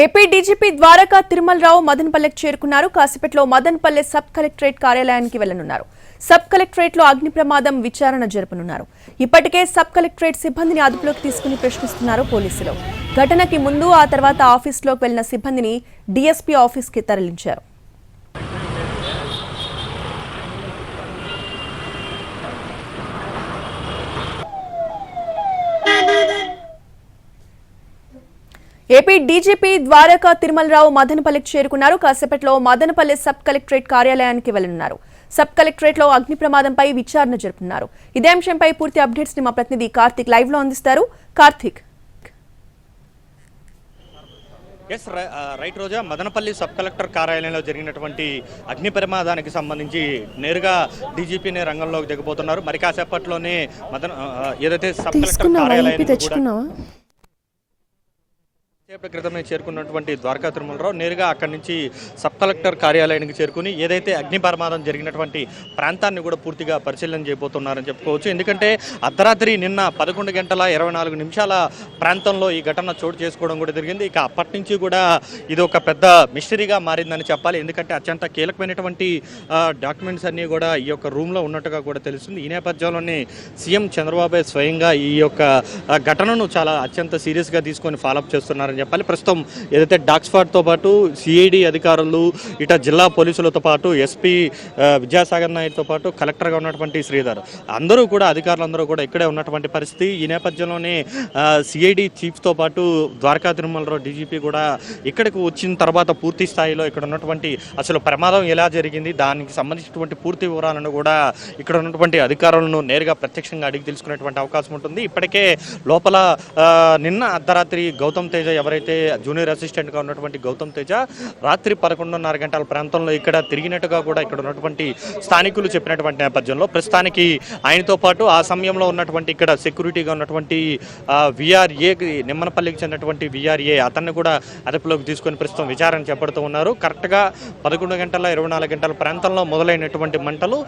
AP DGP Dwaraka Tirumala Rao మదన్పల్లెకు చేరుకున్నారు. కాసేపట్లో మదన్పల్లె సబ్ కలెక్టరేట్ కార్యాలయానికి వెళ్ళనున్నారు. సబ్ కలెక్టరేట్లో అగ్ని ప్రమాదం విచారణ జరపనున్నారు. ఇప్పటికే సబ్ కలెక్టరేట్ సిబ్బందిని అదుపులోకి తీసుకుని ప్రశ్నిస్తున్నారు పోలీసులు. ఘటనకి ముందు ఆ తర్వాత ఆఫీసులోకి వెళ్ళిన సిబ్బందిని డీఎస్పీ ఆఫీస్కి తరలించారు. ఏపీ డీజీపీ ద్వారకా తిరుమలరావు మదనపల్లికి చేరుకున్నారు. కాసేపట్లో మదనపల్లి సబ్ కలెక్టరేట్ కార్యాలయానికి వెళ్ళనున్నారు. సబ్ కలెక్టరేట్లో అగ్ని ప్రమాదంపై విచారణ జరుపుతున్నారు. ఇదే అంశంపై పూర్తి అప్డేట్స్ని మా ప్రతినిధి కార్తిక్ లైవ్లో అందిస్తారు. Karthik. Yes right Roja Madanapalle sub collector కార్యాలయంలో జరిగినటువంటి అగ్ని ప్రమాదానికి సంబంధించి నేరుగా డీజీపీనే రంగంలోకి దిగబోతున్నారు. మరి కాసేపట్లోనే మదన ఏదైతే సబ్ కలెక్టర్ తీసుకున్నావా ఏపీ కార్యాలయానికి కూడా తెచ్చుకున్నావా సేపటి క్రితమే చేరుకున్నటువంటి ద్వారకా తిరుమలరావు నేరుగా అక్కడి నుంచి సబ్ కలెక్టర్ కార్యాలయానికి చేరుకుని ఏదైతే అగ్ని ప్రమాదం జరిగినటువంటి ప్రాంతాన్ని కూడా పూర్తిగా పరిశీలన చేయబోతున్నారని చెప్పుకోవచ్చు. ఎందుకంటే అర్ధరాత్రి నిన్న పదకొండు గంటల ఇరవై నాలుగు నిమిషాల ప్రాంతంలో ఈ ఘటన చోటు చేసుకోవడం కూడా జరిగింది. ఇక అప్పటి నుంచి కూడా ఇది ఒక పెద్ద మిస్టరీగా మారిందని చెప్పాలి. ఎందుకంటే అత్యంత కీలకమైనటువంటి డాక్యుమెంట్స్ అన్నీ కూడా ఈ యొక్క రూమ్లో ఉన్నట్టుగా కూడా తెలుస్తుంది. ఈ నేపథ్యంలోనే సీఎం చంద్రబాబు స్వయంగా ఈ యొక్క ఘటనను చాలా అత్యంత సీరియస్గా తీసుకొని ఫాలోఅప్ చేస్తున్నారని చెప్పాలి. ప్రస్తుతం ఏదైతే డాక్స్ఫాట్తో పాటు సిఐడి అధికారులు ఇట జిల్లా పోలీసులతో పాటు ఎస్పీ విద్యాసాగర్ నాయుడుతో పాటు కలెక్టర్గా ఉన్నటువంటి శ్రీధర్. అందరూ కూడా అధికారులందరూ కూడా ఇక్కడే ఉన్నటువంటి పరిస్థితి. ఈ నేపథ్యంలోనే సిఐడి చీఫ్తో పాటు ద్వారకా తిరుమలరావు డీజీపీ కూడా ఇక్కడికి వచ్చిన తర్వాత పూర్తి స్థాయిలో ఇక్కడ ఉన్నటువంటి అసలు ప్రమాదం ఎలా జరిగింది దానికి సంబంధించినటువంటి పూర్తి వివరాలను కూడా ఇక్కడ ఉన్నటువంటి అధికారులను నేరుగా ప్రత్యక్షంగా అడిగి తెలుసుకునేటువంటి అవకాశం ఉంటుంది. ఇప్పటికే లోపల నిన్న అర్ధరాత్రి గౌతమ్ తేజ ఎవరైతే జూనియర్ అసిస్టెంట్గా ఉన్నటువంటి గౌతమ్ తేజ రాత్రి పదకొండున్నర గంటల ప్రాంతంలో ఇక్కడ తిరిగినట్టుగా కూడా ఇక్కడ ఉన్నటువంటి స్థానికులు చెప్పినటువంటి నేపథ్యంలో ప్రస్తుతానికి ఆయనతో పాటు ఆ సమయంలో ఉన్నటువంటి ఇక్కడ సెక్యూరిటీగా ఉన్నటువంటి విఆర్ఏ నిమ్మనపల్లికి చెందినటువంటి విఆర్ఏ అతన్ని కూడా అదుపులోకి తీసుకొని ప్రస్తుతం విచారణ చేపడుతూ ఉన్నారు. కరెక్ట్గా పదకొండు గంటల ఇరవై నాలుగు గంటల ప్రాంతంలో మొదలైనటువంటి మంటలు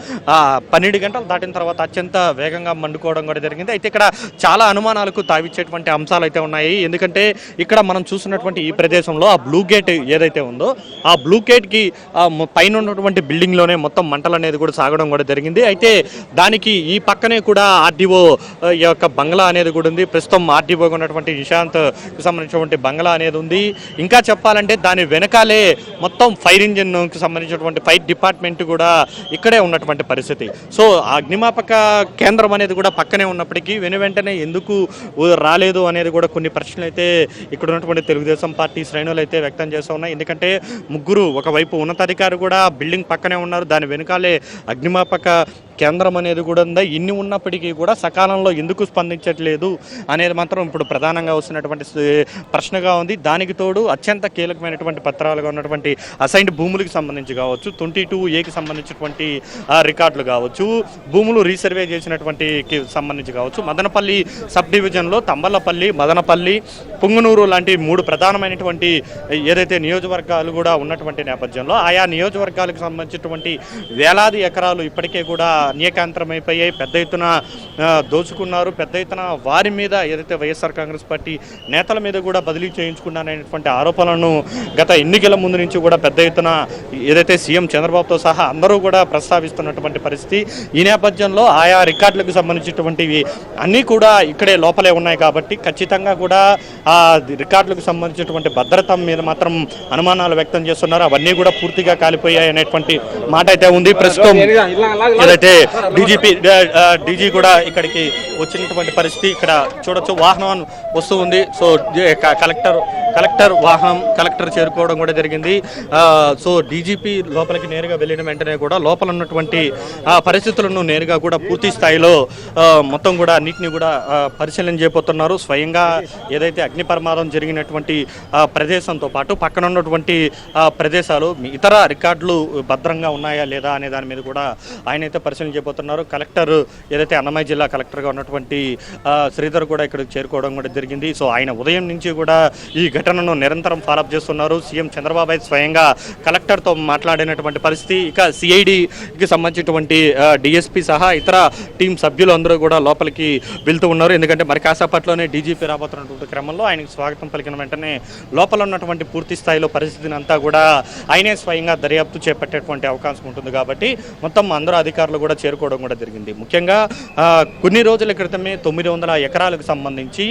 పన్నెండు గంటలు దాటిన తర్వాత అత్యంత వేగంగా మండుకోవడం కూడా జరిగింది. అయితే ఇక్కడ చాలా అనుమానాలకు తావిచ్చేటువంటి అంశాలు అయితే ఉన్నాయి. ఎందుకంటే ఇక్కడ మనం చూస్తున్నటువంటి ఈ ప్రదేశంలో ఆ బ్లూ గేట్ ఏదైతే ఉందో ఆ బ్లూ గేట్కి పైన ఉన్నటువంటి బిల్డింగ్లోనే మొత్తం మంటలు అనేది కూడా సాగడం కూడా జరిగింది. అయితే దానికి ఈ పక్కనే కూడా ఆర్డీఓ ఈ యొక్క బంగ్లా అనేది కూడా ఉంది. ప్రస్తుతం ఆర్డీఓ ఉన్నటువంటి నిశాంత్ సంబంధించినటువంటి బంగ్లా అనేది ఉంది. ఇంకా చెప్పాలంటే దాని వెనకాలే మొత్తం ఫైర్ ఇంజిన్కి సంబంధించినటువంటి ఫైర్ డిపార్ట్మెంట్ కూడా ఇక్కడే ఉన్నటువంటి పరిస్థితి. సో అగ్నిమాపక కేంద్రం అనేది కూడా పక్కనే ఉన్నప్పటికీ వెను వెంటనే ఎందుకు రాలేదు అనేది కూడా కొన్ని ప్రశ్నలు అయితే ఇక్కడ ఉన్నటువంటి తెలుగుదేశం పార్టీ శ్రేణులు అయితే వ్యక్తం చేస్తూ ఉన్నాయి. ఎందుకంటే ముగ్గురు ఒకవైపు ఉన్నతాధికారి కూడా బిల్డింగ్ పక్కనే ఉన్నారు. దాని వెనుకాలే అగ్నిమాపక కేంద్రం అనేది కూడా ఉందా? ఇన్ని ఉన్నప్పటికీ కూడా సకాలంలో ఎందుకు స్పందించట్లేదు అనేది మాత్రం ఇప్పుడు ప్రధానంగా వస్తున్నటువంటి ప్రశ్నగా ఉంది. దానికి తోడు అత్యంత కీలకమైనటువంటి పత్రాలుగా ఉన్నటువంటి అసైన్డ్ భూములకు సంబంధించి కావచ్చు ట్వంటీ టూ ఏకి సంబంధించినటువంటి రికార్డులు కావచ్చు భూములు రీసర్వే చేసినటువంటి సంబంధించి కావచ్చు మదనపల్లి సబ్ డివిజన్లో తంబలపల్లి మదనపల్లి పుంగనూరు లాంటి మూడు ప్రధానమైనటువంటి ఏదైతే నియోజకవర్గాలు కూడా ఉన్నటువంటి నేపథ్యంలో ఆయా నియోజకవర్గాలకు సంబంధించినటువంటి వేలాది ఎకరాలు ఇప్పటికే కూడా అన్యకాంతరమైపోయాయి. పెద్ద ఎత్తున దోచుకున్నారు. పెద్ద ఎత్తున వారి మీద ఏదైతే వైఎస్ఆర్ కాంగ్రెస్ పార్టీ నేతల మీద కూడా బదిలీ చేయించుకున్నారనేటువంటి ఆరోపణలను గత ఎన్నికల ముందు నుంచి కూడా పెద్ద ఎత్తున ఏదైతే సీఎం చంద్రబాబుతో సహా అందరూ కూడా ప్రస్తావిస్తున్నటువంటి పరిస్థితి ఈ నేపథ్యంలో ఆయా రికార్డులకు సంబంధించినటువంటివి అన్నీ కూడా ఇక్కడే లోపలే ఉన్నాయి కాబట్టి ఖచ్చితంగా కూడా ఆ రికార్డులకు సంబంధించినటువంటి భద్రత మీద మాత్రం అనుమానాలు వ్యక్తం చేస్తున్నారు. అవన్నీ కూడా పూర్తిగా కాలిపోయాయి అనేటువంటి మాట అయితే ఉంది. ప్రస్తుతం ఏదైతే డీజీపీ డీజీ కూడా ఇక్కడికి వచ్చినటువంటి పరిస్థితి ఇక్కడ చూడొచ్చు. వాహనం వస్తూ ఉంది సో కలెక్టర్ కలెక్టర్ వాహనం కలెక్టర్ చేరుకోవడం కూడా జరిగింది. ఆ, సో డీజీపీ లోపలికి నేరుగా వెళ్ళిన వెంటనే కూడా లోపల ఉన్నటువంటి ఆ, పరిస్థితులను నేరుగా కూడా పూర్తి స్థాయిలో ఆ, మొత్తం కూడా అన్నింటినీ కూడా పరిశీలన చేయబోతున్నారు. స్వయంగా ఏదైతే అగ్ని ప్రమాదం జరిగినటువంటి ప్రదేశంతో పాటు పక్కన ఉన్నటువంటి ప్రదేశాలు ఇతర రికార్డులు భద్రంగా ఉన్నాయా లేదా అనే దాని మీద కూడా ఆయన అయితే పరిశీలన పరిశీలన చేయబోతున్నారు కలెక్టర్ ఏదైతే అన్నమయ్య జిల్లా కలెక్టర్గా ఉన్నటువంటి శ్రీధర్ కూడా ఇక్కడికి చేరుకోవడం కూడా జరిగింది. సో ఆయన ఉదయం నుంచి కూడా ఈ ఘటనను నిరంతరం ఫాలోఅప్ చేస్తున్నారు. సీఎం చంద్రబాబు స్వయంగా కలెక్టర్ కలెక్టర్తో మాట్లాడినటువంటి పరిస్థితి ఇక సిఐడికి సంబంధించినటువంటి డిఎస్పీ సహా ఇతర టీం సభ్యులు అందరూ కూడా లోపలికి వెళ్తూ ఉన్నారు. ఎందుకంటే మరి కాసేపట్లోనే డీజీపీ రాబోతున్నటువంటి క్రమంలో ఆయనకు స్వాగతం పలికిన వెంటనే లోపల ఉన్నటువంటి పూర్తి స్థాయిలో పరిస్థితిని అంతా కూడా ఆయనే స్వయంగా దర్యాప్తు చేపట్టేటువంటి అవకాశం ఉంటుంది కాబట్టి మొత్తం అందరూ అధికారులు కూడా చేరుకోవడం కూడా జరిగింది. ముఖ్యంగా కొన్ని రోజుల క్రితమే తొమ్మిది వందల ఎకరాలకు సంబంధించి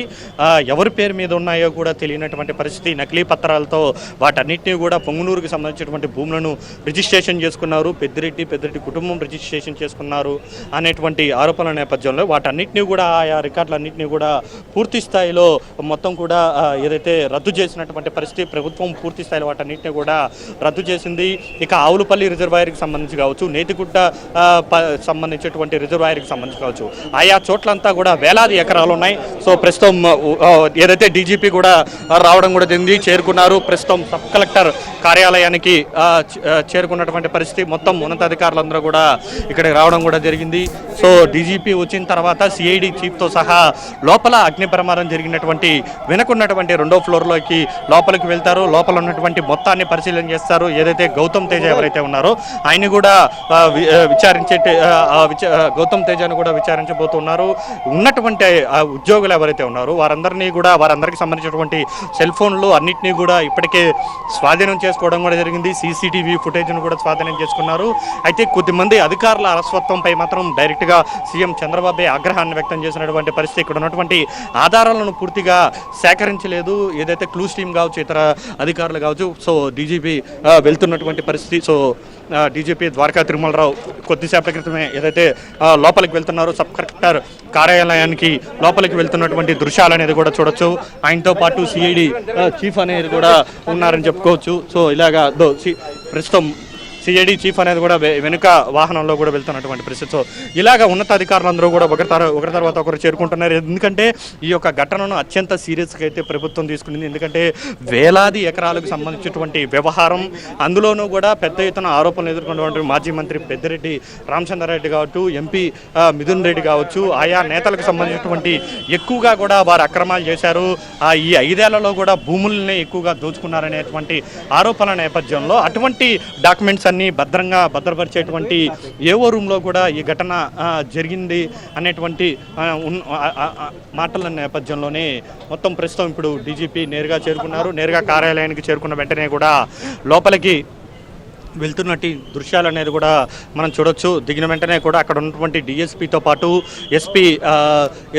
ఎవరి పేరు మీద ఉన్నాయో కూడా తెలియనటువంటి పరిస్థితి నకిలీ పత్రాలతో వాటన్నిటిని కూడా పొంగునూరుకు సంబంధించినటువంటి భూములను రిజిస్ట్రేషన్ చేసుకున్నారు. పెద్దిరెడ్డి పెద్దిరెడ్డి కుటుంబం రిజిస్ట్రేషన్ చేసుకున్నారు అనేటువంటి ఆరోపణల నేపథ్యంలో వాటన్నిటిని కూడా ఆయా రికార్డులన్నింటినీ కూడా పూర్తి స్థాయిలో మొత్తం కూడా ఏదైతే రద్దు చేసినటువంటి పరిస్థితి ప్రభుత్వం పూర్తి స్థాయిలో వాటన్నిటిని కూడా రద్దు చేసింది. ఇక ఆవులపల్లి రిజర్వాయర్కి సంబంధించి కావచ్చు నేతిగుట్ట సంబంధించేటువంటి ప- సంబంధించినటువంటి రిజర్వాయర్కి సంబంధించి కావచ్చు ఆయా చోట్లంతా కూడా వేలాది ఎకరాలు ఉన్నాయి. సో ప్రస్తుతం ఏదైతే డీజీపీ కూడా రావడం కూడా జరిగింది చేరుకున్నారు. ప్రస్తుతం సబ్ కలెక్టర్ కార్యాలయానికి చేరుకున్నటువంటి పరిస్థితి. మొత్తం ఉన్నతాధికారులందరూ కూడా ఇక్కడికి రావడం కూడా జరిగింది. సో డీజీపీ వచ్చిన తర్వాత సిఐడి చీఫ్తో సహా లోపల అగ్ని ప్రమాదం జరిగినటువంటి వెనుకున్నటువంటి రెండో ఫ్లోర్లోకి లోపలికి వెళ్తారు. లోపల ఉన్నటువంటి మొత్తాన్ని పరిశీలన చేస్తారు. ఏదైతే గౌతమ్ తేజ ఎవరైతే ఉన్నారో ఆయన కూడా విచారించే గౌతమ్ తేజను కూడా విచారించబోతున్నారు. ఉన్నటువంటి ఉద్యోగులు ఎవరైతే ఉన్నారో వారందరినీ కూడా వారందరికీ సంబంధించినటువంటి సెల్ ఫోన్లు అన్నింటినీ కూడా ఇప్పటికే స్వాధీనం చేసుకోవడం కూడా జరిగింది. సీసీటీవీ ఫుటేజ్ను కూడా స్వాధీనం చేసుకున్నారు. అయితే కొద్దిమంది అధికారుల అలస్వత్వంపై మాత్రం డైరెక్ట్గా సీఎం చంద్రబాబే ఆగ్రహాన్ని వ్యక్తం చేసినటువంటి పరిస్థితి ఇక్కడ ఉన్నటువంటి ఆధారాలను పూర్తిగా సేకరించలేదు. ఏదైతే క్లూస్ టీమ్ కావచ్చు ఇతర అధికారులు కావచ్చు సో డీజీపీ వెళ్తున్నటువంటి పరిస్థితి సో డీజీపీ ద్వారకా తిరుమలరావు కొద్దిసేపటి క్రితమే ఏదైతే లోపలికి వెళ్తున్నారో సబ్ కలెక్టర్ కార్యాలయానికి లోపలికి వెళ్తున్నటువంటి దృశ్యాలు అనేది కూడా చూడొచ్చు. ఆయనతో పాటు సిఐడి చీఫ్ అనేది కూడా ఉన్నారని చెప్పుకోవచ్చు. సో ఇలాగా దో ప్రస్తుతం సిఐడి చీఫ్ అనేది కూడా వెనుక వాహనంలో కూడా వెళ్తున్నటువంటి పరిస్థితి. సో ఇలాగ ఉన్నతాధికారులందరూ కూడా ఒకరి ఒకరి తర్వాత ఒకరు చేరుకుంటున్నారు. ఎందుకంటే ఈ యొక్క ఘటనను అత్యంత సీరియస్గా అయితే ప్రభుత్వం తీసుకునింది ఎందుకంటే వేలాది ఎకరాలకు సంబంధించినటువంటి వ్యవహారం అందులోనూ కూడా పెద్ద ఎత్తున ఆరోపణలు ఎదుర్కొన్నటువంటి మాజీ మంత్రి పెద్దిరెడ్డి రామచంద్రారెడ్డి కావచ్చు ఎంపీ మిథున్ రెడ్డి కావచ్చు ఆయా నేతలకు సంబంధించినటువంటి ఎక్కువగా కూడా వారు అక్రమాలు చేశారు. ఆ ఈ ఐదేళ్ళలో కూడా భూముల్ని ఎక్కువగా దోచుకున్నారనేటువంటి ఆరోపణల నేపథ్యంలో అటువంటి డాక్యుమెంట్స్ దాన్ని భద్రంగా భద్రపరిచేటువంటి ఏవో రూమ్లో కూడా ఈ ఘటన జరిగింది అనేటువంటి ఉన్- మాటల నేపథ్యంలోనే మొత్తం ప్రస్తుతం ఇప్పుడు డీజీపీ నేరుగా చేరుకున్నారు. నేరుగా కార్యాలయానికి చేరుకున్న వెంటనే కూడా లోపలికి వెళ్తున్నట్టు దృశ్యాలు అనేది కూడా మనం చూడొచ్చు. దిగిన వెంటనే కూడా అక్కడ ఉన్నటువంటి డిఎస్పీతో పాటు ఎస్పీ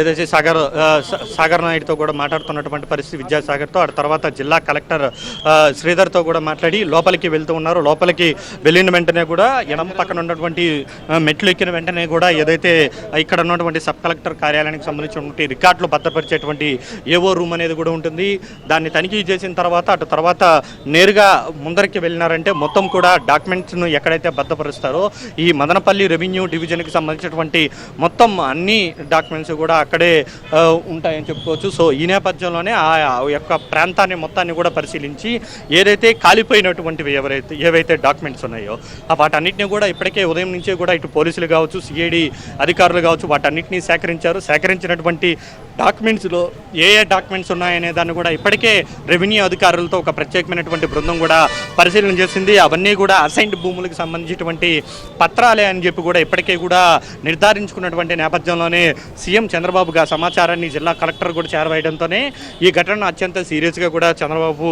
ఏదైతే సాగర్ సాగర్ నాయుడుతో కూడా మాట్లాడుతున్నటువంటి పరిస్థితి విద్యాసాగర్తో ఆ తర్వాత జిల్లా కలెక్టర్ శ్రీధర్తో కూడా మాట్లాడి లోపలికి వెళ్తూ ఉన్నారు. లోపలికి వెళ్ళిన వెంటనే కూడా ఎడమ పక్కన ఉన్నటువంటి మెట్లు ఎక్కిన వెంటనే కూడా ఏదైతే ఇక్కడ ఉన్నటువంటి సబ్ కలెక్టర్ కార్యాలయానికి సంబంధించినటువంటి రికార్డులు భద్రపరిచేటువంటి ఏవో రూమ్ అనేది కూడా ఉంటుంది. దాన్ని తనిఖీ చేసిన తర్వాత అటు తర్వాత నేరుగా ముందరికి వెళ్ళినారంటే మొత్తం కూడా డాక్యుమెంట్స్ను ఎక్కడైతే భద్రపరుస్తారో ఈ మదనపల్లి రెవెన్యూ డివిజన్కి సంబంధించినటువంటి మొత్తం అన్ని డాక్యుమెంట్స్ కూడా అక్కడే ఉంటాయని చెప్పుకోవచ్చు. సో ఈ నేపథ్యంలోనే ఆ యొక్క ప్రాంతాన్ని మొత్తాన్ని కూడా పరిశీలించి ఏదైతే కాలిపోయినటువంటివి ఎవరైతే ఏవైతే డాక్యుమెంట్స్ ఉన్నాయో వాటన్నిటిని కూడా ఇప్పటికే ఉదయం నుంచే కూడా ఇటు పోలీసులు కావచ్చు సిఐడి అధికారులు కావచ్చు వాటన్నిటిని సేకరించారు. సేకరించినటువంటి డాక్యుమెంట్స్లో ఏ ఏ డాక్యుమెంట్స్ ఉన్నాయనే దాన్ని కూడా ఇప్పటికే రెవెన్యూ అధికారులతో ఒక ప్రత్యేకమైనటువంటి బృందం కూడా పరిశీలన చేసింది. అవన్నీ కూడా అసైన్డ్ భూములకు సంబంధించినటువంటి పత్రాలే అని చెప్పి కూడా ఇప్పటికే కూడా నిర్ధారించుకున్నటువంటి నేపథ్యంలోనే సీఎం చంద్రబాబు చంద్రబాబుగా సమాచారాన్ని జిల్లా కలెక్టర్ కూడా చేరవేయడంతోనే ఈ ఘటన అత్యంత సీరియస్గా కూడా చంద్రబాబు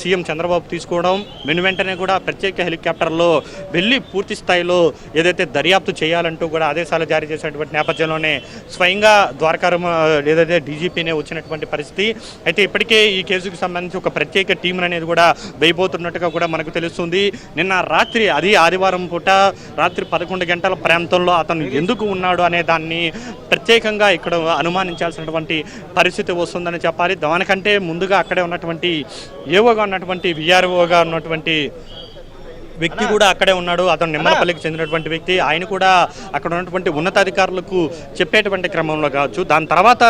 సీఎం చంద్రబాబు తీసుకోవడం వెను వెంటనే కూడా ప్రత్యేక హెలికాప్టర్లో వెళ్ళి పూర్తి స్థాయిలో ఏదైతే దర్యాప్తు చేయాలంటూ కూడా ఆదేశాలు జారీ చేసినటువంటి నేపథ్యంలోనే స్వయంగా ద్వారకారం లేదంటే డీజీపీనే వచ్చినటువంటి పరిస్థితి. అయితే ఇప్పటికే ఈ కేసుకు సంబంధించి ఒక ప్రత్యేక టీం అనేది కూడా వేయబోతున్నట్టుగా కూడా మనకు తెలుస్తుంది. నిన్న రాత్రి అది ఆదివారం పూట రాత్రి పదకొండు గంటల ప్రాంతంలో అతను ఎందుకు ఉన్నాడు అనే దాన్ని ప్రత్యేకంగా ఇక్కడ అనుమానించాల్సినటువంటి పరిస్థితి వస్తుందని చెప్పాలి. దానికంటే ముందుగా అక్కడే ఉన్నటువంటి ఏవోగా ఉన్నటువంటి విఆర్ఓగా ఉన్నటువంటి వ్యక్తి కూడా అక్కడే ఉన్నాడు. అతను నిమ్మలపల్లికి చెందినటువంటి వ్యక్తి. ఆయన కూడా అక్కడ ఉన్నటువంటి ఉన్నతాధికారులకు చెప్పేటువంటి క్రమంలో కావచ్చు. దాని తర్వాత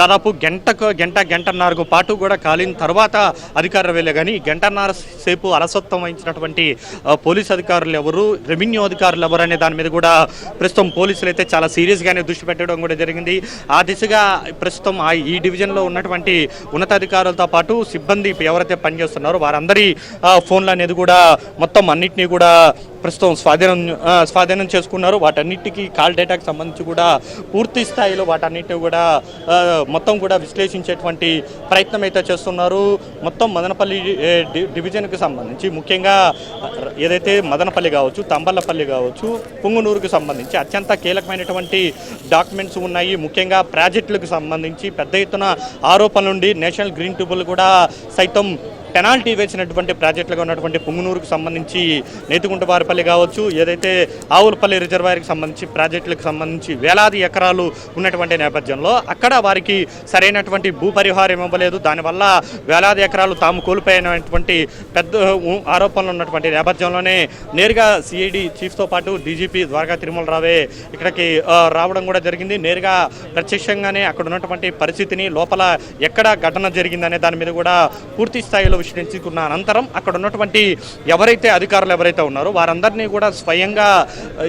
దాదాపు గంటకు గంట గంటన్నరకు పాటు కూడా కాలిన తర్వాత అధికారులు వెళ్ళే కానీ గంటన్నర సేపు అలసత్వం వహించినటువంటి పోలీస్ అధికారులు ఎవరు రెవెన్యూ అధికారులు ఎవరు అనే దాని మీద కూడా ప్రస్తుతం పోలీసులు అయితే చాలా సీరియస్గానే దృష్టి పెట్టడం కూడా జరిగింది. ఆ దిశగా ప్రస్తుతం ఆ ఈ డివిజన్లో ఉన్నటువంటి ఉన్నతాధికారులతో పాటు సిబ్బంది ఎవరైతే పనిచేస్తున్నారో వారందరి ఫోన్లు అనేది కూడా మొత్తం అన్నిటినీ కూడా ప్రస్తుతం స్వాధీనం స్వాధీనం చేసుకున్నారు. వాటన్నిటికీ కాల్ డేటాకి సంబంధించి కూడా పూర్తి స్థాయిలో వాటన్నిటిని కూడా మొత్తం కూడా విశ్లేషించేటువంటి ప్రయత్నం అయితే చేస్తున్నారు. మొత్తం మదనపల్లి డివిజన్కి సంబంధించి ముఖ్యంగా ఏదైతే మదనపల్లి కావచ్చు తంబల్లపల్లి కావచ్చు పుంగునూరుకు సంబంధించి అత్యంత కీలకమైనటువంటి డాక్యుమెంట్స్ ఉన్నాయి. ముఖ్యంగా ప్రాజెక్టులకు సంబంధించి పెద్ద ఎత్తున ఆరోపణల నుండి నేషనల్ గ్రీన్ ట్రిబ్యునల్ కూడా సైతం పెనాల్టీ వేసినటువంటి ప్రాజెక్టులుగా ఉన్నటువంటి పుంగునూరుకు సంబంధించి నేతిగుంటవారిపల్లి కావచ్చు ఏదైతే ఆవులపల్లి రిజర్వాయర్కి సంబంధించి ప్రాజెక్టులకు సంబంధించి వేలాది ఎకరాలు ఉన్నటువంటి నేపథ్యంలో అక్కడ వారికి సరైనటువంటి భూ పరిహారం ఇవ్వలేదు. దానివల్ల వేలాది ఎకరాలు తాము కోల్పోయినటువంటి పెద్ద ఆరోపణలు ఉన్నటువంటి నేపథ్యంలోనే నేరుగా సిఐడి చీఫ్తో పాటు డీజీపీ ద్వారకా తిరుమల రావే ఇక్కడికి రావడం కూడా జరిగింది. నేరుగా ప్రత్యక్షంగానే అక్కడ ఉన్నటువంటి పరిస్థితిని లోపల ఎక్కడ ఘటన జరిగిందనే దాని మీద కూడా పూర్తి స్థాయిలో ఆవిష్కరించుకున్న అనంతరం అక్కడ ఉన్నటువంటి ఎవరైతే అధికారులు ఎవరైతే ఉన్నారో వారందరినీ కూడా స్వయంగా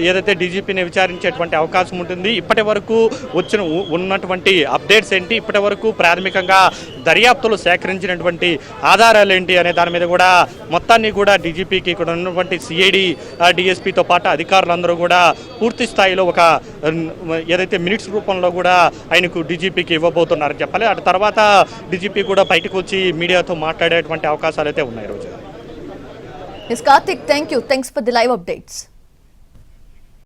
ఏదైతే డీజీపీని విచారించేటువంటి అవకాశం ఉంటుంది ఇప్పటి వరకు వచ్చిన ఉ- ఉన్నటువంటి అప్డేట్స్ ఏంటి ఇప్పటి వరకు ప్రాథమికంగా దర్యాప్తులు సేకరించినటువంటి ఆధారాలు ఏంటి అనే దాని మీద కూడా మొత్తాన్ని కూడా డీజీపీకి ఇక్కడ ఉన్నటువంటి సిఐడి డిఎస్పీతో పాటు అధికారులందరూ కూడా పూర్తి స్థాయిలో ఒక ఏదైతే మినిట్స్ రూపంలో కూడా ఆయనకు డీజీపీకి ఇవ్వబోతున్నారని చెప్పాలి. అటు తర్వాత డీజీపీ కూడా బయటకు వచ్చి మీడియాతో మాట్లాడేటువంటి అవకాశాలు అయితే ఉన్నాయి రోజు. Karthik thank you thanks for the live updates